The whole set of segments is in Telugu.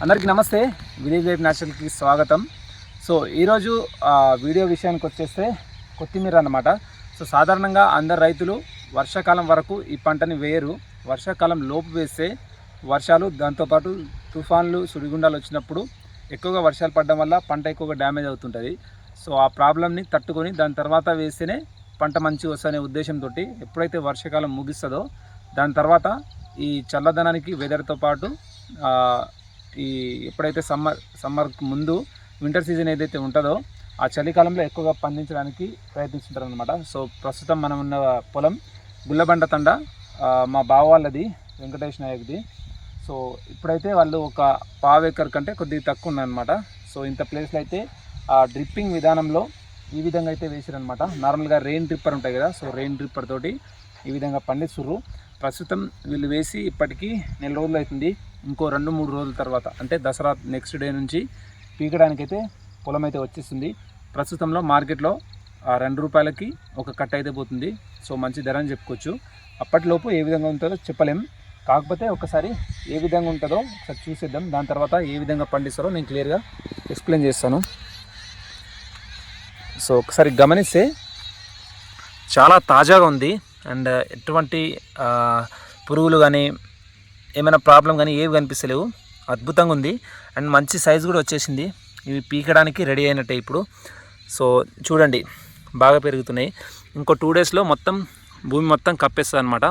అందరికీ నమస్తే. విలేజ్ వైపు నేషనల్కి స్వాగతం. సో ఈరోజు వీడియో విషయానికి వచ్చేస్తే కొత్తిమీర అనమాట సో సాధారణంగా అందరు రైతులు వర్షాకాలం వరకు ఈ పంటని వేయరు. వర్షాకాలం లోపు వేస్తే వర్షాలు దాంతోపాటు తుఫాన్లు సుడిగుండాలు వచ్చినప్పుడు ఎక్కువగా వర్షాలు పడడం వల్ల పంట ఎక్కువగా డ్యామేజ్ అవుతుంటుంది. సో ఆ ప్రాబ్లమ్ని తట్టుకొని దాని తర్వాత వేస్తేనే పంట మంచి వస్తుందనే ఉద్దేశంతో ఎప్పుడైతే వర్షాకాలం ముగిస్తుందో దాని తర్వాత ఈ చల్లదనానికి వెదర్తో పాటు ఈ ఎప్పుడైతే సమ్మర్ సమ్మర్కి ముందు వింటర్ సీజన్ ఏదైతే ఉంటుందో ఆ చలికాలంలో ఎక్కువగా పండించడానికి ప్రయత్నిస్తుంటారు అనమాట సో ప్రస్తుతం మనం ఉన్న పొలం గుల్లబండ తండ మా బావ వాళ్ళది వెంకటేష్ నాయక్ది. సో ఇప్పుడైతే వాళ్ళు ఒక పావు ఎకర్ కంటే కొద్దిగా తక్కువ ఉందన్నమాట సో ఇంత ప్లేస్లో అయితే ఆ డ్రిప్పింగ్ విధానంలో ఈ విధంగా అయితే వేసారనమాట నార్మల్గా రెయిన్ డ్రిప్పర్ ఉంటాయి కదా సో రెయిన్ డ్రిప్పర్ తోటి ఈ విధంగా పండిస్తుర్రు. ప్రస్తుతం వీళ్ళు వేసి ఇప్పటికీ నెల రోజులు అవుతుంది. ఇంకో రెండు మూడు రోజుల తర్వాత అంటే దసరా నెక్స్ట్ డే నుంచి పీకడానికైతే పొలం అయితే వచ్చేస్తుంది ప్రస్తుతంలో మార్కెట్లో ఆ రెండు రూపాయలకి ఒక కట్ట అయితే పోతుంది. సో మంచి ధర అని చెప్పుకోవచ్చు. అప్పటిలోపు ఏ విధంగా ఉంటుందో చెప్పలేం. కాకపోతే ఒకసారి ఏ విధంగా ఉంటుందో ఒకసారి చూసేద్దాం. దాని తర్వాత ఏ విధంగా పండిస్తారో నేను క్లియర్గా ఎక్స్ప్లెయిన్ చేస్తాను. సో ఒకసారి గమనిస్తే చాలా తాజాగా ఉంది. అండ్ ఎటువంటి పురుగులు కానీ ఏమైనా ప్రాబ్లం కానీ ఏవి కనిపిస్తలేవు. అద్భుతంగా ఉంది. అండ్ మంచి సైజు కూడా వచ్చేసింది. ఇవి పీకడానికి రెడీ అయినట్టే ఇప్పుడు. సో చూడండి. బాగా పెరుగుతున్నాయి. ఇంకో టూ డేస్లో మొత్తం భూమి మొత్తం కప్పేస్తుంది అనమాట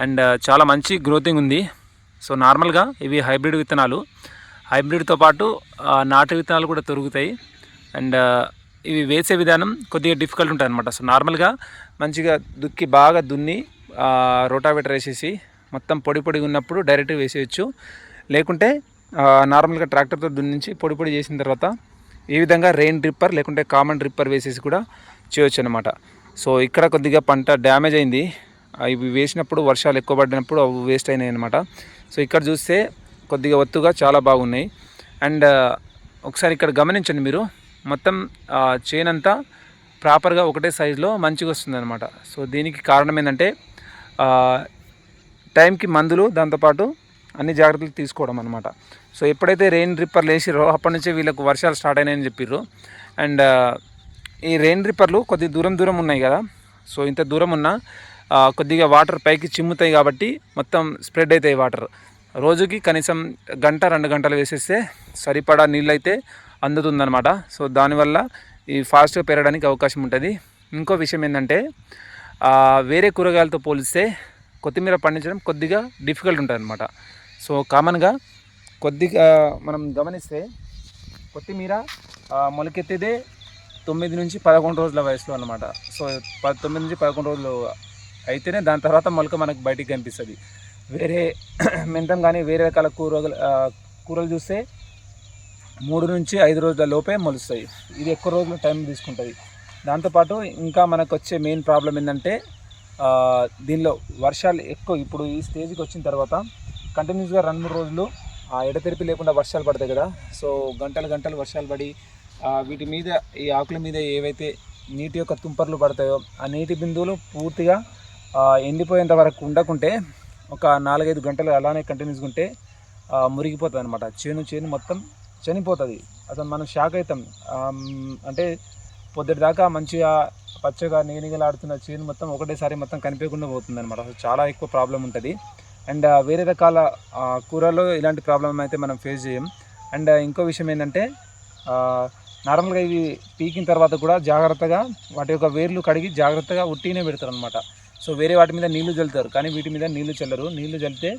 అండ్ చాలా మంచి గ్రోతింగ్ ఉంది. సో నార్మల్గా ఇవి హైబ్రిడ్ విత్తనాలు. హైబ్రిడ్తో పాటు నాటు విత్తనాలు కూడా దొరుకుతాయి అండ్ ఇవి వేసే విధానం కొద్దిగా డిఫికల్ట్ ఉంటుంది అనమాట సో నార్మల్గా మంచిగా దుక్కి బాగా దున్ని రోటావేటర్ వేసేసి మొత్తం పొడి పొడిగా ఉన్నప్పుడు డైరెక్ట్ వేసేయచ్చు. లేకుంటే నార్మల్గా ట్రాక్టర్తో దున్నించి పొడి పొడి చేసిన తర్వాత ఈ విధంగా రెయిన్ డ్రిప్పర్ లేకుంటే కామన్ డ్రిప్పర్ వేసేసి కూడా చేయొచ్చు అనమాట సో ఇక్కడ కొద్దిగా పంట డ్యామేజ్ అయింది. ఇవి వేసినప్పుడు వర్షాలు ఎక్కువ పడినప్పుడు అవి వేస్ట్ అయినాయి అనమాట సో ఇక్కడ చూస్తే కొద్దిగా ఒత్తుగా చాలా బాగున్నాయి. అండ్ ఒకసారి ఇక్కడ గమనించండి మీరు. మొత్తం చైన్ అంతా ప్రాపర్గా ఒకటే సైజులో మంచిగా వస్తుంది అనమాట సో దీనికి కారణం ఏంటంటే టైంకి మందులు దాంతోపాటు అన్ని జాగ్రత్తలు తీసుకోవడం అనమాట సో ఎప్పుడైతే రెయిన్ డ్రిప్పర్లు వేసిరో అప్పటి నుంచి వీళ్ళకు వర్షాలు స్టార్ట్ అయినాయని చెప్పిర్రు. అండ్ ఈ రెయిన్ డ్రిప్పర్లు కొద్ది దూరం దూరం ఉన్నాయి కదా. సో ఇంత దూరం ఉన్నా కొద్దిగా వాటర్ పైకి చిమ్ముతాయి కాబట్టి మొత్తం స్ప్రెడ్ అవుతాయి వాటర్ రోజుకి కనీసం గంట రెండు గంటలు వేసేస్తే సరిపడా నీళ్ళు అయితే అందుతుందన్నమాట. సో దానివల్ల ఈ ఫాస్ట్గా పెరగడానికి అవకాశం ఉంటుంది. ఇంకో విషయం ఏంటంటే వేరే కూరగాయలతో పోలిస్తే కొత్తిమీర పండించడం కొద్దిగా డిఫికల్ట్ ఉంటుంది అనమాట సో కామన్గా కొద్దిగా మనం గమనిస్తే కొత్తిమీర మొలకెత్తేదే తొమ్మిది నుంచి పదకొండు రోజుల వయసులో అనమాట సో తొమ్మిది నుంచి పదకొండు రోజులు అయితేనే దాని తర్వాత మొలక మనకు బయటికి కనిపిస్తుంది. వేరే మెంతం కానీ వేరే రకాల కూరలు కూరలు చూస్తే మూడు నుంచి ఐదు రోజుల లోపే మొలుస్తాయి. ఇది ఎక్కువ రోజులు టైం తీసుకుంటుంది. దాంతోపాటు ఇంకా మనకు వచ్చే మెయిన్ ప్రాబ్లం ఏంటంటే దీనిలో వర్షాలు ఎక్కువ ఇప్పుడు ఈ స్టేజ్కి వచ్చిన తర్వాత కంటిన్యూస్గా రెండు మూడు రోజులు ఆ ఎడతెరిపి లేకుండా వర్షాలు పడతాయి కదా. సో గంటలు గంటలు వర్షాలు పడి వీటి మీద ఈ ఆకుల మీద ఏవైతే నీటి యొక్క తుంపర్లు పడతాయో ఆ నీటి బిందువులు పూర్తిగా ఎండిపోయేంత వరకు ఉండకుంటే ఒక నాలుగైదు గంటలు అలానే కంటిన్యూస్గా ఉంటే మురిగిపోతుంది అనమాట చేను చేను మొత్తం చనిపోతుంది. అసలు మనం షాక్ అవుతాం అంటే పొద్దుటి దాకా మంచిగా పచ్చగా నిగనిగలాడుతున్న చేను మొత్తం ఒకటేసారి మొత్తం కనిపించకుండా పోతుంది అనమాట అసలు చాలా ఎక్కువ ప్రాబ్లం ఉంటుంది. అండ్ వేరే రకాల కూరల్లో ఇలాంటి ప్రాబ్లం అయితే మనం ఫేస్ చేయం. అండ్ ఇంకో విషయం ఏంటంటే నార్మల్గా ఇవి పీకిన తర్వాత కూడా జాగ్రత్తగా వాటి యొక్క వేర్లు కడిగి జాగ్రత్తగా ఉట్టినే పెడతారు అనమాట సో వేరే వాటి మీద నీళ్ళు చల్లుతారు కానీ వీటి మీద నీళ్ళు చల్లరు. నీళ్ళు చల్లితే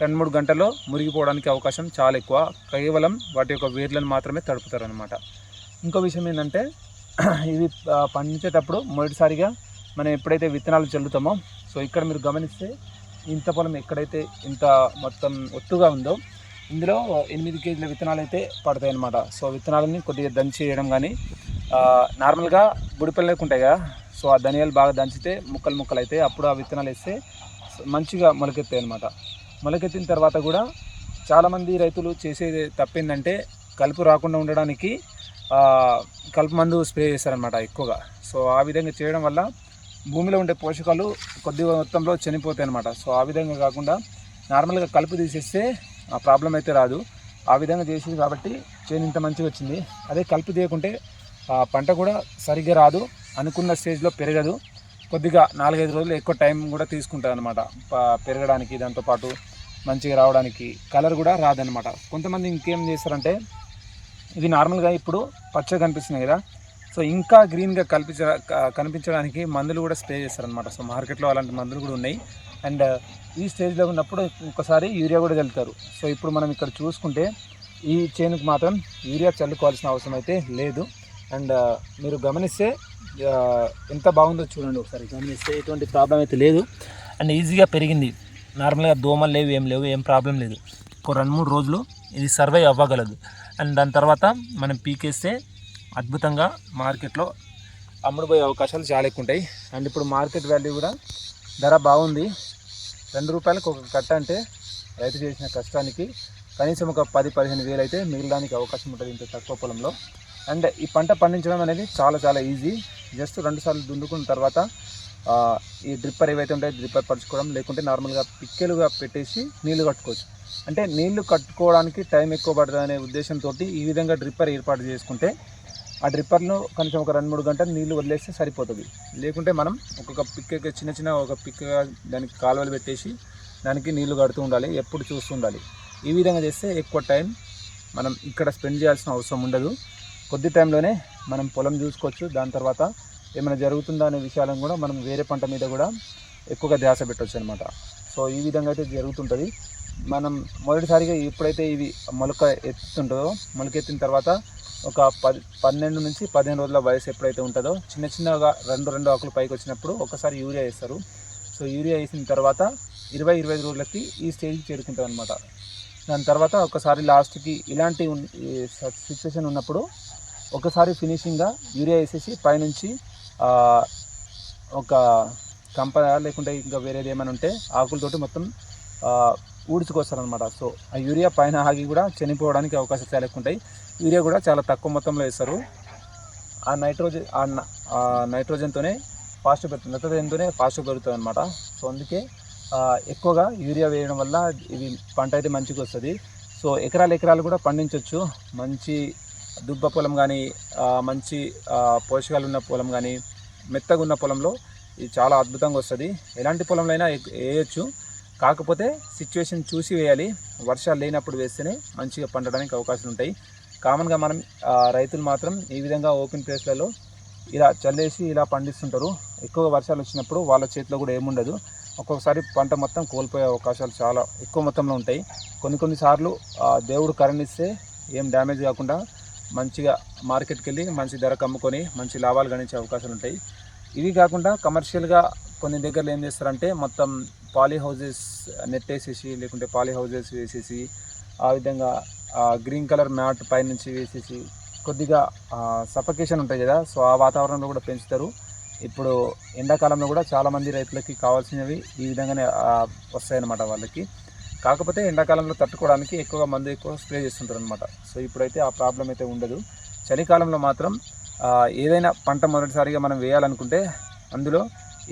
రెండు మూడు గంటల్లో మురిగిపోవడానికి అవకాశం చాలా ఎక్కువ. కేవలం వాటి యొక్క వేర్లను మాత్రమే తడుపుతారు అనమాట ఇంకో విషయం ఏంటంటే ఇవి పండించేటప్పుడు మొదటిసారిగా మనం ఎప్పుడైతే విత్తనాలు చల్లుతామో సో ఇక్కడ మీరు గమనిస్తే ఇంత పొలం ఎక్కడైతే ఇంత మొత్తం ఒత్తుగా ఉందో ఇందులో ఎనిమిది కేజీల విత్తనాలు అయితే పడతాయి అనమాట సో విత్తనాలని కొద్దిగా దంచి వేయడం కానీ నార్మల్గా గుడిపల్లెలకు ఉంటాయి కదా. సో ఆ ధనియాలు బాగా దంచితే ముక్కలు ముక్కలు అయితే అప్పుడు ఆ విత్తనాలు వేస్తే మంచిగా మొలకెత్తాయి అనమాట మొలకెత్తిన తర్వాత కూడా చాలామంది రైతులు చేసేది తప్పేందంటే కలుపు రాకుండా ఉండడానికి కలుపు మందు స్ప్రే చేస్తారనమాట ఎక్కువగా. సో ఆ విధంగా చేయడం వల్ల భూమిలో ఉండే పోషకాలు కొద్ది మొత్తంలో చనిపోతాయి అనమాట సో ఆ విధంగా కాకుండా నార్మల్గా కలుపు తీసేస్తే ఆ ప్రాబ్లం అయితే రాదు. ఆ విధంగా చేసింది కాబట్టి చేను ఇంత మంచిగా వచ్చింది. అదే కలుపు తీయకుంటే ఆ పంట కూడా సరిగ్గా రాదు అనుకున్న స్టేజ్లో పెరగదు. కొద్దిగా నాలుగైదు రోజులు ఎక్కువ టైం కూడా తీసుకుంటుంది అనమాట పెరగడానికి. దాంతోపాటు మంచిగా రావడానికి కలర్ కూడా రాదనమాట కొంతమంది ఇంకేం చేస్తారంటే ఇది నార్మల్గా ఇప్పుడు పచ్చగా కనిపిస్తున్నాయి కదా సో ఇంకా గ్రీన్గా కల్పించ కనిపించడానికి మందులు కూడా స్ప్రే చేస్తారనమాట సో మార్కెట్లో అలాంటి మందులు కూడా ఉన్నాయి. అండ్ ఈ స్టేజ్లో ఉన్నప్పుడు ఇంకోసారి యూరియా కూడా చల్లుతారు. సో ఇప్పుడు మనం ఇక్కడ చూసుకుంటే ఈ చేనుకు మాత్రం యూరియా చల్లుకోవాల్సిన అవసరం అయితే లేదు. అండ్ మీరు గమనిస్తే ఎంత బాగుందో చూడండి ఒకసారి. గమనిస్తే ఎటువంటి ప్రాబ్లం అయితే లేదు. అండ్ ఈజీగా పెరిగింది. నార్మల్గా దోమలు లేవు ఏం లేవు ఏం ప్రాబ్లం లేదు. ఒక రెండు మూడు రోజులు ఇది సర్వై అవ్వగలదు. అండ్ దాని తర్వాత మనం పీకేస్తే అద్భుతంగా మార్కెట్లో అమ్ముడుపోయే అవకాశాలు చాలా ఎక్కువ ఉంటాయి. అండ్ ఇప్పుడు మార్కెట్ వాల్యూ కూడా ధర బాగుంది. రెండు రూపాయలకు ఒక కట్ట అంటే రైతు చేసిన కష్టానికి కనీసం ఒక పది పదిహేను వేలు అయితే మిగలడానికి అవకాశం ఉంటుంది ఇంత తక్కువ పొలంలో. అండ్ ఈ పంట పండించడం అనేది చాలా చాలా ఈజీ. జస్ట్ రెండు సార్లు దున్నుకున్న తర్వాత ఈ డ్రిప్పర్ ఏవైతే ఉంటాయో డ్రిప్పర్ పరుచుకోవడం లేకుంటే నార్మల్గా పిక్కెలుగా పెట్టేసి నీళ్ళు కట్టుకోవచ్చు. అంటే నీళ్ళు కట్టుకోవడానికి టైం ఎక్కువ పడుతుంది అనే ఉద్దేశంతో ఈ విధంగా డ్రిప్పర్ ఏర్పాటు చేసుకుంటే ఆ డ్రిప్పర్ను కనీసం ఒక రెండు మూడు గంటలు నీళ్ళు వదిలేస్తే సరిపోతుంది. లేకుంటే మనం ఒక్కొక్క పిక్క చిన్న చిన్న ఒక పిక్కగా దానికి కాలువలు పెట్టేసి దానికి నీళ్ళు కడుతూ ఉండాలి ఎప్పుడు చూస్తూ ఉండాలి. ఈ విధంగా చేస్తే ఎక్కువ టైం మనం ఇక్కడ స్పెండ్ చేయాల్సిన అవసరం ఉండదు. కొద్ది టైంలోనే మనం పొలం చూసుకోవచ్చు దాని తర్వాత ఏమైనా జరుగుతుందా అనే విషయాలను కూడా మనం వేరే పంట మీద కూడా ఎక్కువగా ధ్యాస పెట్టవచ్చు అనమాట సో ఈ విధంగా అయితే జరుగుతుంటుంది. మనం మొదటిసారిగా ఎప్పుడైతే ఇవి మొలక ఎత్తుంటుందో మొలకెత్తిన తర్వాత ఒక పది పన్నెండు నుంచి పదిహేను రోజుల వయసు ఎప్పుడైతే ఉంటుందో చిన్న చిన్నగా రెండు రెండు ఆకులు పైకి వచ్చినప్పుడు ఒకసారి యూరియా వేస్తారు. సో యూరియా వేసిన తర్వాత ఇరవై ఇరవై ఐదు రోజులకి ఈ స్టేజ్కి చేరుకుంటుంది అనమాట దాని తర్వాత ఒకసారి లాస్ట్కి ఇలాంటి సిచ్యువేషన్ ఉన్నప్పుడు ఒకసారి ఫినిషింగ్గా యూరియా వేసేసి పైనుంచి ఒక కంప లేకుంటే ఇంకా వేరేది ఏమైనా ఉంటే ఆకులతోటి మొత్తం ఊడ్చుకొస్తారనమాట సో ఆ యూరియా పైన ఆగి కూడా చనిపోవడానికి అవకాశాలు చాలా ఎక్కువ ఉంటాయి. యూరియా కూడా చాలా తక్కువ మొత్తంలో వేస్తారు. ఆ నైట్రోజన్ ఆ నైట్రోజన్తోనే ఫాస్ట్ పెరుగుతుంది. నైట్రోజన్తోనే ఫాస్ట్ పెరుగుతుంది అనమాట సో అందుకే ఎక్కువగా యూరియా వేయడం వల్ల ఇది పంట అయితే మంచిగా వస్తుంది. సో ఎకరాలు ఎకరాలు కూడా పండించవచ్చు మంచి దుబ్బ పొలం కానీ మంచి పోషకాలు ఉన్న పొలం కానీ మెత్తగా ఉన్న పొలంలో ఇది చాలా అద్భుతంగా వస్తుంది. ఎలాంటి పొలంలో అయినా వేయచ్చు. కాకపోతే సిచ్యువేషన్ చూసి వేయాలి. వర్షాలు లేనప్పుడు వేస్తేనే మంచిగా పండడానికి అవకాశాలు ఉంటాయి. కామన్గా మనం రైతులు మాత్రం ఈ విధంగా ఓపెన్ ప్లేస్లలో ఇలా చల్లేసి ఇలా పండిస్తుంటారు. ఎక్కువ వర్షాలు వచ్చినప్పుడు వాళ్ళ చేతిలో కూడా ఏముండదు ఒక్కొక్కసారి పంట మొత్తం కోల్పోయే అవకాశాలు చాలా ఎక్కువ మొత్తంలో ఉంటాయి. కొన్ని కొన్నిసార్లు దేవుడు దేవుడు ఇస్తే ఏం డ్యామేజ్ కాకుండా మంచిగా మార్కెట్కి వెళ్ళి మంచి ధరకు అమ్ముకొని మంచి లాభాలు గణించే అవకాశాలు ఉంటాయి. ఇవి కాకుండా కమర్షియల్గా కొన్ని దగ్గరలో ఏం చేస్తారంటే మొత్తం పాలీ హౌజెస్ నెట్ వేసేసి లేకుంటే పాలీ హౌజెస్ వేసేసి ఆ విధంగా గ్రీన్ కలర్ మ్యాట్ పైనుంచి వేసేసి కొద్దిగా సఫకేషన్ ఉంటుంది కదా సో ఆ వాతావరణంలో కూడా పెంచుతారు. ఇప్పుడు ఎండాకాలంలో కూడా చాలామంది రైతులకి కావాల్సినవి ఈ విధంగానే వస్తాయన్నమాట వాళ్ళకి. కాకపోతే ఎండాకాలంలో తట్టుకోవడానికి ఎక్కువగా మందు ఎక్కువ స్ప్రే చేస్తుంటారు అనమాట సో ఇప్పుడైతే ఆ ప్రాబ్లం అయితే ఉండదు. చలికాలంలో మాత్రం ఏదైనా పంట మొదటిసారిగా మనం వేయాలనుకుంటే అందులో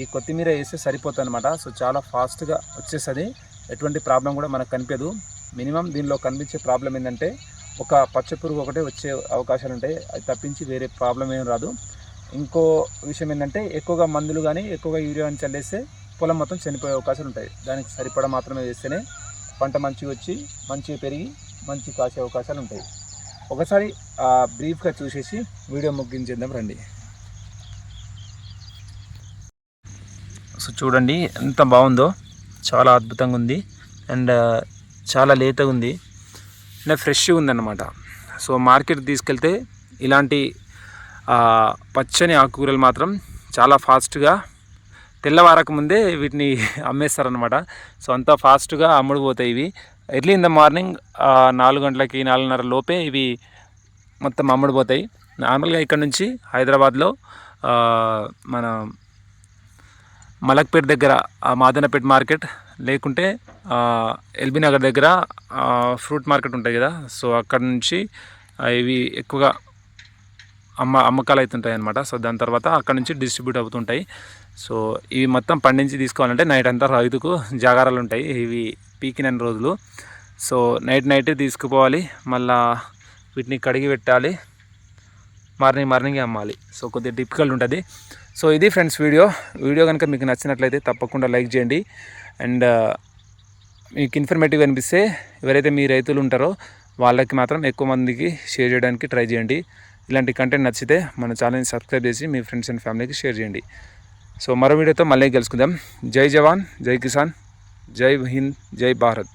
ఈ కొత్తిమీర వేస్తే సరిపోతుంది అనమాట సో చాలా ఫాస్ట్గా వచ్చేస్తుంది. ఎటువంటి ప్రాబ్లం కూడా మనకు కనిపించదు. మినిమం దీనిలో కనిపించే ప్రాబ్లం ఏంటంటే ఒక పచ్చ పురుగు ఒకటే వచ్చే అవకాశాలు ఉంటాయి. అది తప్పించి వేరే ప్రాబ్లం ఏం రాదు. ఇంకో విషయం ఏంటంటే ఎక్కువగా మందులు కానీ ఎక్కువగా యూరియా అని చల్లేస్తే పొలం మొత్తం చనిపోయే అవకాశాలు ఉంటాయి. దానికి సరిపడా మాత్రమే వేస్తేనే పంట మంచిగా వచ్చి మంచిగా పెరిగి మంచి కాసే అవకాశాలు ఉంటాయి. ఒకసారి బ్రీఫ్గా చూసేసి వీడియో ముగించేద్దాం రండి. సో చూడండి ఎంత బాగుందో. చాలా అద్భుతంగా ఉంది. అండ్ చాలా లేతగా ఉంది. అండ్ ఫ్రెష్గా ఉందన్నమాట. సో మార్కెట్ తీసుకెళ్తే ఇలాంటి పచ్చని ఆకుకూరలు మాత్రం చాలా ఫాస్ట్గా తెల్లవారక ముందే వీటిని అమ్మేస్తారనమాట సో అంత ఫాస్ట్గా అమ్ముడుపోతాయి ఇవి. ఎర్లీ ఇన్ ద మార్నింగ్ నాలుగు గంటలకి నాలుగున్నర లోపే ఇవి మొత్తం అమ్ముడుపోతాయి నార్మల్గా ఇక్కడ నుంచి హైదరాబాద్లో మన మలక్పేట్ దగ్గర మాదనపేట మాదనపేట్ మార్కెట్ లేకుంటే ఎల్బీ నగర్ దగ్గర ఫ్రూట్ మార్కెట్ ఉంటాయి కదా. సో అక్కడ నుంచి ఇవి ఎక్కువగా అమ్మ అమ్మకాలు అవుతుంటాయి అనమాట సో దాని తర్వాత అక్కడ నుంచి డిస్ట్రిబ్యూట్ అవుతుంటాయి. సో ఇవి మొత్తం పండించి తీసుకోవాలంటే నైట్ అంతా రైతుకు జాగారాలు ఉంటాయి. ఇవి పీకిన రోజులు. సో నైట్ నైట్ తీసుకుపోవాలి. మళ్ళా వీటిని కడిగి పెట్టాలి. మార్నింగ్ మార్నింగ్ అమ్మాలి. సో కొద్దిగా డిఫికల్ట్ ఉంటుంది. సో ఇది ఫ్రెండ్స్ వీడియో. వీడియో కనుక మీకు నచ్చినట్లయితే తప్పకుండా లైక్ చేయండి. అండ్ మీకు ఇన్ఫర్మేటివ్ అనిపిస్తే ఎవరైతే మీ రైతులు ఉంటారో వాళ్ళకి మాత్రం ఎక్కువ మందికి షేర్ చేయడానికి ట్రై చేయండి. ఇలాంటి కంటెంట్ నచ్చితే మన ఛానల్ని సబ్స్క్రైబ్ చేసి మీ ఫ్రెండ్స్ అండ్ ఫ్యామిలీకి షేర్ చేయండి. సో మరో వీడియోతో మళ్ళీ కలుసుకుందాం. జై జవాన్ జై కిసాన్ జై హింద్ జై భారత్.